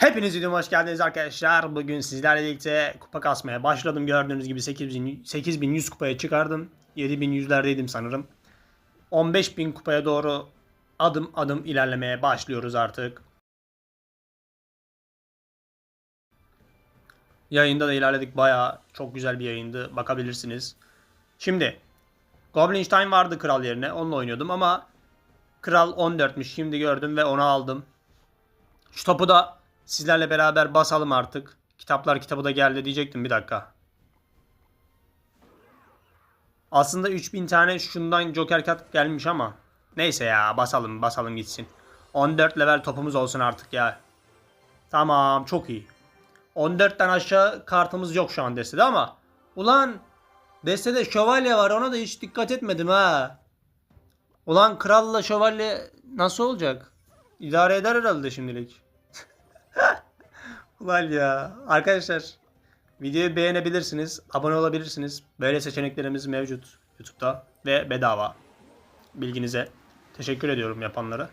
Hepiniz videoma hoş geldiniz arkadaşlar. Bugün sizlerle birlikte kupa kasmaya başladım. Gördüğünüz gibi 8000 8100 kupaya çıkardım. 7100'lerdeydim sanırım. 15000 kupaya doğru adım adım ilerlemeye başlıyoruz artık. Yayında da ilerledik. Bayağı çok güzel bir yayındı. Bakabilirsiniz. Şimdi Goblinstein vardı kral yerine. Onunla oynuyordum ama kral 14'müş. Şimdi gördüm ve onu aldım. Şu topu da sizlerle beraber basalım artık. Kitaplar kitabı da geldi diyecektim bir dakika. Aslında 3000 tane şundan Joker kat gelmiş ama. Neyse ya basalım basalım gitsin. 14 level topumuz olsun artık ya. Tamam çok iyi. 14'ten aşağı kartımız yok şu an destede ama. Ulan destede şövalye var ona da hiç dikkat etmedim ha. Ulan kralla şövalye nasıl olacak? İdare eder herhalde şimdilik. Ulan ya. Arkadaşlar videoyu beğenebilirsiniz. Abone olabilirsiniz. Böyle seçeneklerimiz mevcut YouTube'da ve bedava. Bilginize. Teşekkür ediyorum yapanlara.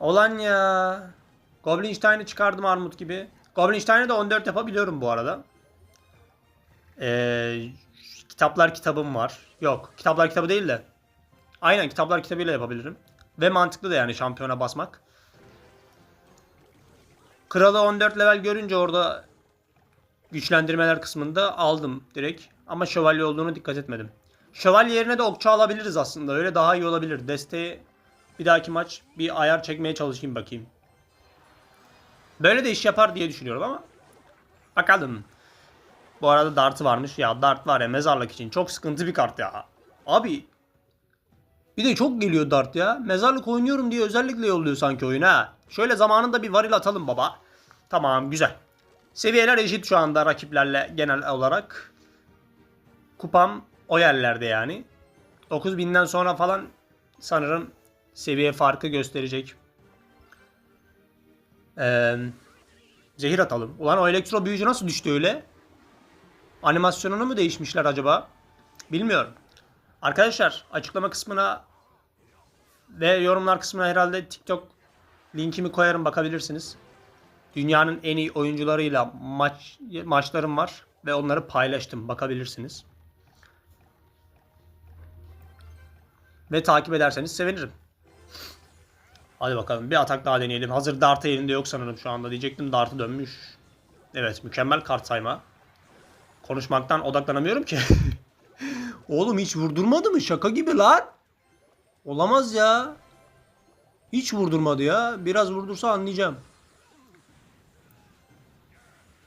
Olan ya. Goblinstein'i çıkardım armut gibi. Goblinstein'i de 14 yapabiliyorum bu arada. Ee, kitaplar kitabım var. Yok. Kitaplar kitabı değil de. Aynen kitaplar kitabıyla yapabilirim. Ve mantıklı da yani şampiyona basmak. Kralı 14 level görünce orada güçlendirmeler kısmında aldım direkt. Ama şövalye olduğunu dikkat etmedim. Şövalye yerine de okçu alabiliriz aslında. Öyle daha iyi olabilir. Desteği bir dahaki maç bir ayar çekmeye çalışayım bakayım. Böyle de iş yapar diye düşünüyorum ama. Bakalım. Bu arada dartı varmış. Ya dart var ya mezarlık için. Çok sıkıntı bir kart ya. Abi. Bir de çok geliyor dart ya. Mezarlık oynuyorum diye özellikle yolluyor sanki oyun ha. Şöyle zamanında bir varil atalım baba. Tamam güzel. Seviyeler eşit şu anda rakiplerle genel olarak. Kupam o yerlerde yani. 9000'den sonra falan sanırım seviye farkı gösterecek. Ee, zehir atalım. Ulan o elektro büyücü nasıl düştü öyle? Animasyonunu mu değişmişler acaba? Bilmiyorum. Arkadaşlar açıklama kısmına ve yorumlar kısmına herhalde TikTok linkimi koyarım bakabilirsiniz. Dünyanın en iyi oyuncularıyla maç maçlarım var ve onları paylaştım bakabilirsiniz. Ve takip ederseniz sevinirim. Hadi bakalım bir atak daha deneyelim. Hazır Dart'ı elinde yok sanırım şu anda diyecektim. Dart'ı dönmüş. Evet mükemmel kart sayma. Konuşmaktan odaklanamıyorum ki. Oğlum hiç vurdurmadı mı? Şaka gibi lan. Olamaz ya. Hiç vurdurmadı ya. Biraz vurdursa anlayacağım.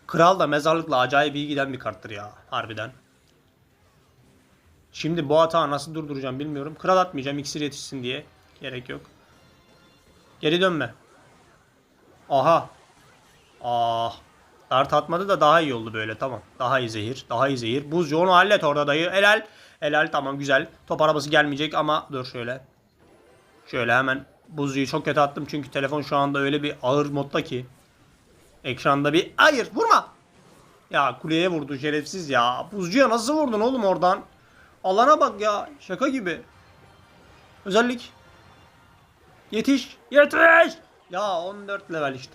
Kral da mezarlıkla acayip iyi giden bir karttır ya. Harbiden. Şimdi bu hata nasıl durduracağım bilmiyorum. Kral atmayacağım iksir yetişsin diye. Gerek yok. Geri dönme. Aha. Ah. Dart atmadı da daha iyi oldu böyle tamam. Daha iyi zehir. Daha iyi zehir. Buzcu onu hallet orada dayı. Helal. Helal tamam güzel. Top arabası gelmeyecek ama dur şöyle. Şöyle hemen buzcuyu çok kötü attım çünkü telefon şu anda öyle bir ağır modda ki. Ekranda bir hayır vurma. Ya kuleye vurdu şerefsiz ya. Buzcuya nasıl vurdun oğlum oradan? Alana bak ya şaka gibi. Özellik. Yetiş. Yetiş. Ya 14 level işte.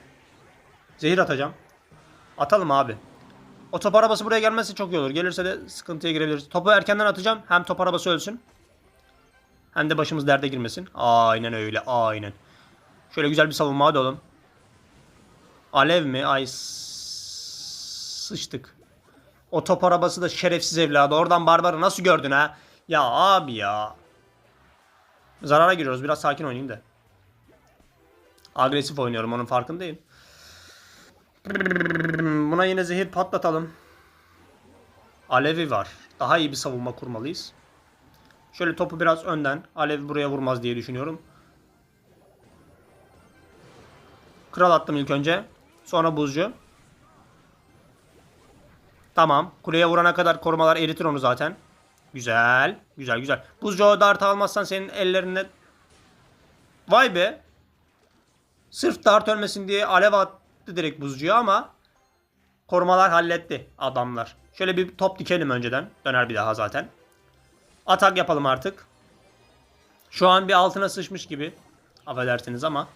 Zehir atacağım. Atalım abi. O top arabası buraya gelmezse çok iyi olur. Gelirse de sıkıntıya girebiliriz. Topu erkenden atacağım. Hem top arabası ölsün. Hem de başımız derde girmesin. Aynen öyle. Aynen. Şöyle güzel bir savunma hadi oğlum. Alev mi? Ay sıçtık. O top arabası da şerefsiz evladı. Oradan Barbar'ı nasıl gördün ha? Ya abi ya. Zarara giriyoruz. Biraz sakin oynayayım da. Agresif oynuyorum. Onun farkındayım. Buna yine zehir patlatalım. Alevi var. Daha iyi bir savunma kurmalıyız. Şöyle topu biraz önden. Alev buraya vurmaz diye düşünüyorum. Kral attım ilk önce. Sonra buzcu. Tamam. Kuleye vurana kadar korumalar eritir onu zaten. Güzel. Güzel güzel. Buzcu o dart almazsan senin ellerine... Vay be. Sırf dart ölmesin diye alev attı direkt buzcuya ama korumalar halletti adamlar. Şöyle bir top dikelim önceden. Döner bir daha zaten. Atak yapalım artık. Şu an bir altına sıçmış gibi. Affedersiniz ama.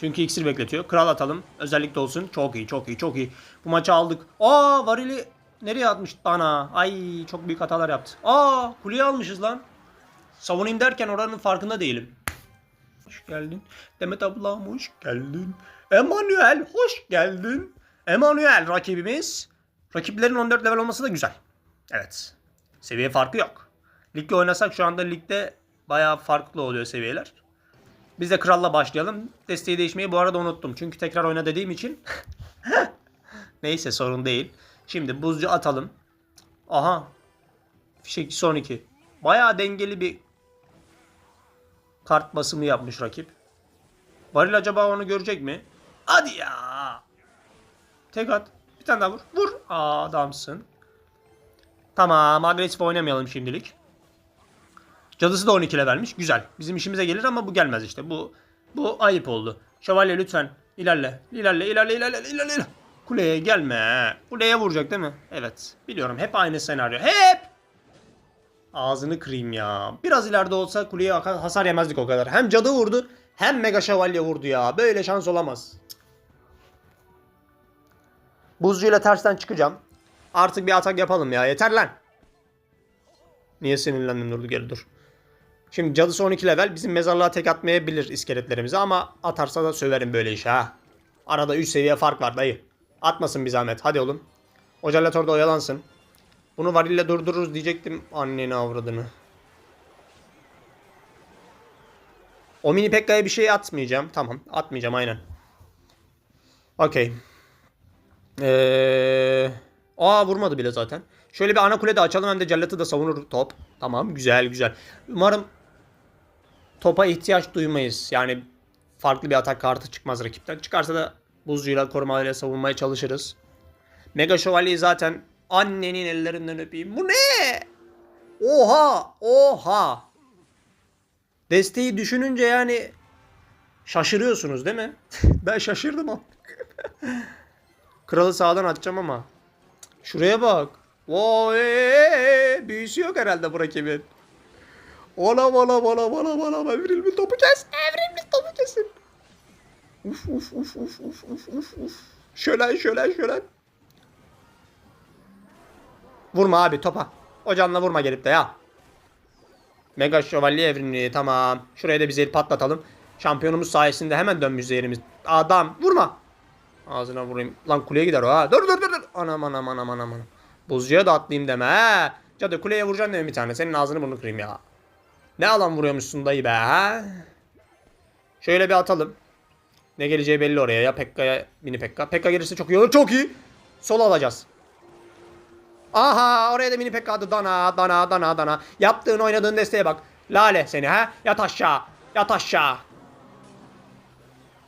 Çünkü iksir bekletiyor. Kral atalım. Özellikle olsun. Çok iyi, çok iyi, çok iyi. Bu maçı aldık. Aa varili nereye atmış bana? Ay çok büyük hatalar yaptı. Aa kuleyi almışız lan. Savunayım derken oranın farkında değilim. Hoş geldin. Demet ablam hoş geldin. Emanuel hoş geldin. Emanuel rakibimiz. Rakiplerin 14 level olması da güzel. Evet. Seviye farkı yok. Ligde oynasak şu anda ligde bayağı farklı oluyor seviyeler. Biz de kralla başlayalım. Desteği değişmeyi bu arada unuttum. Çünkü tekrar oyna dediğim için. Neyse sorun değil. Şimdi buzcu atalım. Aha. Fişek son 2. Bayağı dengeli bir kart basımı yapmış rakip. Varil acaba onu görecek mi? Hadi ya. Tek at. Bir tane daha vur. Vur. Aa, adamsın. Tamam agresif oynamayalım şimdilik. Cadısı da 12 vermiş. Güzel. Bizim işimize gelir ama bu gelmez işte. Bu bu ayıp oldu. Şövalye lütfen ilerle. İlerle ilerle ilerle ilerle. ilerle. Kuleye gelme. Kuleye vuracak değil mi? Evet. Biliyorum hep aynı senaryo. Hep. Ağzını kırayım ya. Biraz ileride olsa kuleye hasar yemezdik o kadar. Hem cadı vurdu hem mega şövalye vurdu ya. Böyle şans olamaz. Buzcuyla tersten çıkacağım. Artık bir atak yapalım ya. Yeter lan. Niye sinirlendim durdu geri dur. Şimdi cadısı 12 level bizim mezarlığa tek atmayabilir iskeletlerimizi ama atarsa da söverim böyle işe ha. Arada 3 seviye fark var dayı. Atmasın bir zahmet hadi oğlum. Ocallator da oyalansın. Bunu varille durdururuz diyecektim anneni avradını. O mini Pekka'ya bir şey atmayacağım. Tamam atmayacağım aynen. Okey. Ee, aa vurmadı bile zaten. Şöyle bir ana kule de açalım hem de cellatı da savunur top. Tamam güzel güzel. Umarım topa ihtiyaç duymayız. Yani farklı bir atak kartı çıkmaz rakipten. Çıkarsa da buzcuyla korumayla savunmaya çalışırız. Mega Şövalyeyi zaten annenin ellerinden öpeyim. Bu ne? Oha! Oha! Desteği düşününce yani şaşırıyorsunuz değil mi? ben şaşırdım ama. Kralı sağdan atacağım ama. Şuraya bak. Vay, büyüsü yok herhalde bu rakibin. Ola ola ola ola ola evrilmiş topu kes. Evrilmiş topu kesin. Uf uf uf uf uf uf uf uf. Şölen şölen şölen. Vurma abi topa. O canla vurma gelip de ya. Mega şövalye evrimli tamam. Şuraya da bir zehir patlatalım. Şampiyonumuz sayesinde hemen dönmüş zehirimiz. Adam vurma. Ağzına vurayım. Lan kuleye gider o ha. Dur dur dur dur. Anam anam anam anam. Buzcuya da atlayayım deme. Cadı kuleye vuracaksın deme bir tane. Senin ağzını burnunu kırayım ya. Ne alan vuruyormuşsun dayı be ha. Şöyle bir atalım. Ne geleceği belli oraya ya Pekka'ya mini Pekka. Pekka gelirse çok iyi olur. Çok iyi. Sol alacağız. Aha oraya da mini Pekka adı dana dana dana dana. Yaptığın oynadığın desteğe bak. Lale seni ha. Yat aşağı. Yat aşağı.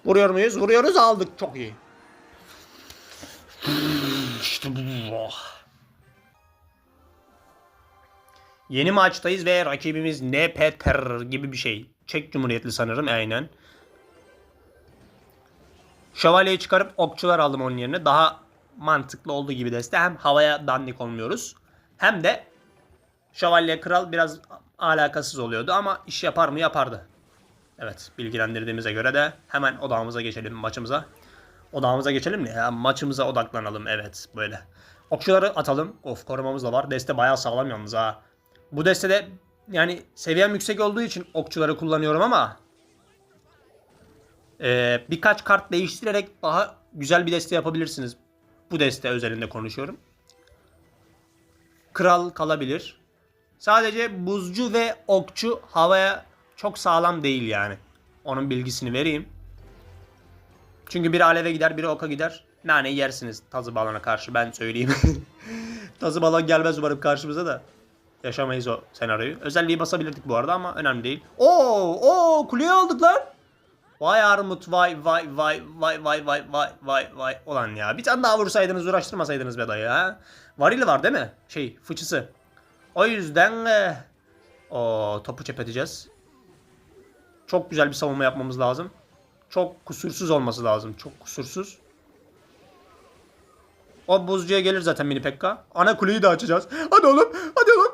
Vuruyor muyuz? Vuruyoruz aldık. Çok iyi. İşte bu. Yeni maçtayız ve rakibimiz Nepeter gibi bir şey. Çek Cumhuriyetli sanırım aynen. Şövalyeyi çıkarıp okçular aldım onun yerine. Daha mantıklı olduğu gibi deste. Hem havaya dandik olmuyoruz. Hem de şövalye kral biraz alakasız oluyordu ama iş yapar mı yapardı. Evet bilgilendirdiğimize göre de hemen odağımıza geçelim maçımıza. Odağımıza geçelim mi? Ya, maçımıza odaklanalım evet böyle. Okçuları atalım. Of korumamız da var. Deste bayağı sağlam yalnız ha. Bu destede yani seviyem yüksek olduğu için okçuları kullanıyorum ama e, birkaç kart değiştirerek daha güzel bir deste yapabilirsiniz. Bu deste özelinde konuşuyorum. Kral kalabilir. Sadece buzcu ve okçu havaya çok sağlam değil yani. Onun bilgisini vereyim. Çünkü biri aleve gider, biri oka gider. Nane yersiniz tazı balona karşı ben söyleyeyim. tazı balon gelmez umarım karşımıza da. Yaşamayız o senaryoyu. Özelliği basabilirdik bu arada ama önemli değil. Oo, oo kuleyi aldık lan. Vay armut vay vay vay vay vay vay vay vay vay. Ulan ya bir tane daha vursaydınız uğraştırmasaydınız be dayı ha. Varili var değil mi? Şey fıçısı. O yüzden e, o topu çepeteceğiz. Çok güzel bir savunma yapmamız lazım. Çok kusursuz olması lazım. Çok kusursuz. O buzcuya gelir zaten mini Pekka. Ana kuleyi de açacağız. Hadi oğlum. Hadi oğlum.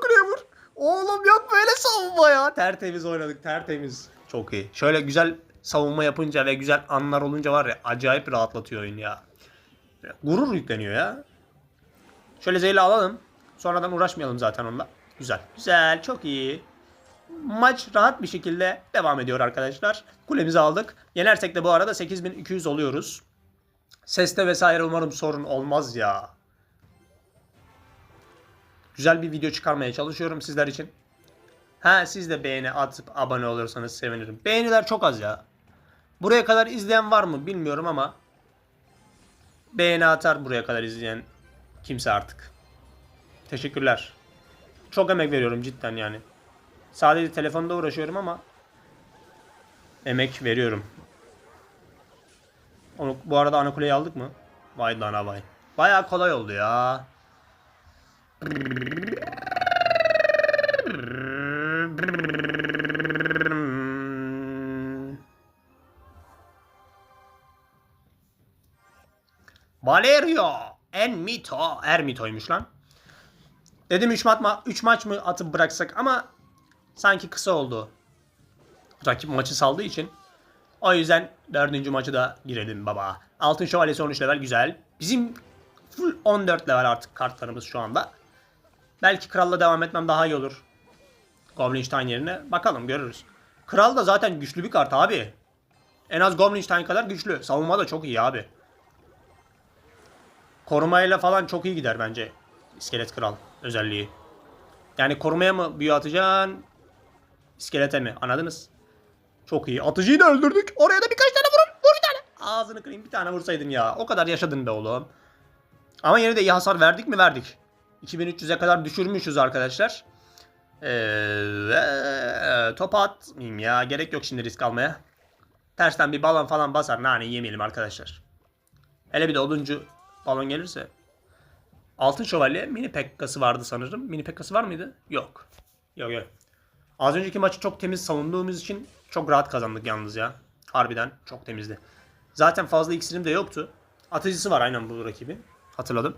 Oğlum yok böyle savunma ya. Tertemiz oynadık. Tertemiz. Çok iyi. Şöyle güzel savunma yapınca ve güzel anlar olunca var ya acayip rahatlatıyor oyun ya. Gurur yükleniyor ya. Şöyle zehirli alalım. Sonradan uğraşmayalım zaten onunla. Güzel. Güzel. Çok iyi. Maç rahat bir şekilde devam ediyor arkadaşlar. Kulemizi aldık. Yenersek de bu arada 8200 oluyoruz. Seste vesaire umarım sorun olmaz ya. Güzel bir video çıkarmaya çalışıyorum sizler için. Ha siz de beğeni atıp abone olursanız sevinirim. Beğeniler çok az ya. Buraya kadar izleyen var mı bilmiyorum ama beğeni atar buraya kadar izleyen kimse artık. Teşekkürler. Çok emek veriyorum cidden yani. Sadece telefonda uğraşıyorum ama emek veriyorum. Onu, bu arada ana kuleyi aldık mı? Vay lan vay. Bayağı kolay oldu ya. Valerio Enmito. Ermito'ymuş lan. Dedim 3 maç, ma 3 maç mı atıp bıraksak ama sanki kısa oldu. Rakip maçı saldığı için. O yüzden dördüncü maçı da girelim baba. Altın şövalyesi 13 level güzel. Bizim full 14 level artık kartlarımız şu anda. Belki kralla devam etmem daha iyi olur. Goblinstein yerine. Bakalım görürüz. Kral da zaten güçlü bir kart abi. En az Goblinstein kadar güçlü. Savunma da çok iyi abi. Korumayla falan çok iyi gider bence. İskelet kral özelliği. Yani korumaya mı büyü atacaksın? İskelete mi? Anladınız? Çok iyi. Atıcıyı da öldürdük. Oraya da birkaç tane vurun. Vur bir tane. Ağzını kırayım bir tane vursaydın ya. O kadar yaşadın be oğlum. Ama yine de iyi hasar verdik mi verdik. 2300'e kadar düşürmüşüz arkadaşlar. Ee, ve topa atmayayım ya. Gerek yok şimdi risk almaya. Tersten bir balon falan basar. Nane yemeyelim arkadaşlar. Hele bir de oduncu balon gelirse. Altın şövalye mini pekkası vardı sanırım. Mini pekkası var mıydı? Yok. Yok yok. Az önceki maçı çok temiz savunduğumuz için çok rahat kazandık yalnız ya. Harbiden çok temizdi. Zaten fazla iksirim de yoktu. Atıcısı var aynen bu rakibi. Hatırladım.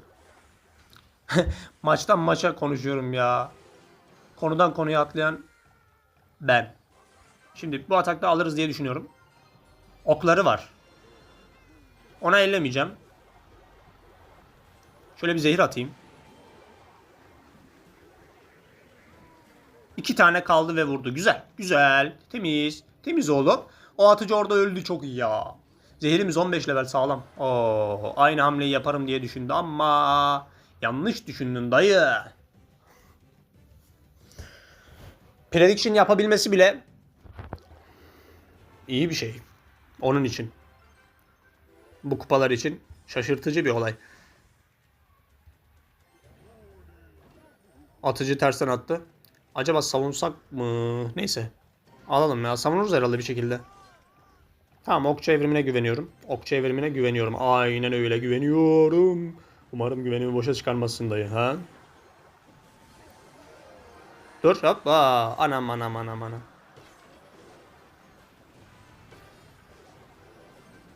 Maçtan maça konuşuyorum ya. Konudan konuya atlayan ben. Şimdi bu atakta alırız diye düşünüyorum. Okları var. Ona ellemeyeceğim. Şöyle bir zehir atayım. İki tane kaldı ve vurdu. Güzel. Güzel. Temiz. Temiz oğlum. O atıcı orada öldü çok iyi ya. Zehirimiz 15 level sağlam. Oo, aynı hamleyi yaparım diye düşündü ama yanlış düşündün dayı. Prediction yapabilmesi bile iyi bir şey. Onun için. Bu kupalar için şaşırtıcı bir olay. Atıcı tersten attı. Acaba savunsak mı? Neyse. Alalım ya. Savunuruz herhalde bir şekilde. Tamam okçu evrimine güveniyorum. Okçu evrimine güveniyorum. Aynen öyle güveniyorum. Umarım güvenimi boşa çıkarmasın dayı ha. Dur hoppa. Anam anam anam anam.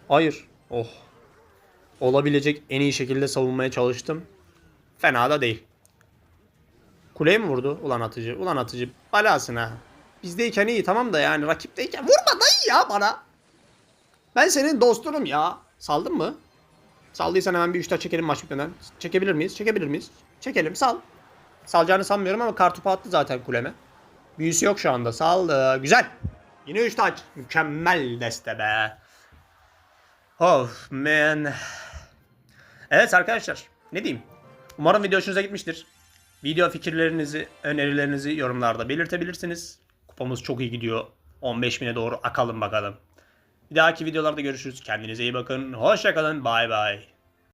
Hayır. Oh. Olabilecek en iyi şekilde savunmaya çalıştım. Fena da değil. Kuleye mi vurdu? Ulan atıcı. Ulan atıcı. Balasın ha. Bizdeyken iyi tamam da yani rakipteyken vurma dayı ya bana. Ben senin dostunum ya. Saldın mı? Saldıysan hemen bir 3 taş çekelim maç bitmeden. Çekebilir miyiz? Çekebilir miyiz? Çekelim sal. Salacağını sanmıyorum ama kartopu attı zaten kuleme. Büyüsü yok şu anda. Saldı. Güzel. Yine 3 taç. Mükemmel deste be. Of man. Evet arkadaşlar. Ne diyeyim? Umarım video hoşunuza gitmiştir. Video fikirlerinizi, önerilerinizi yorumlarda belirtebilirsiniz. Kupamız çok iyi gidiyor. 15.000'e doğru akalım bakalım. Bir dahaki videolarda görüşürüz. Kendinize iyi bakın. Hoşçakalın. Bay bay.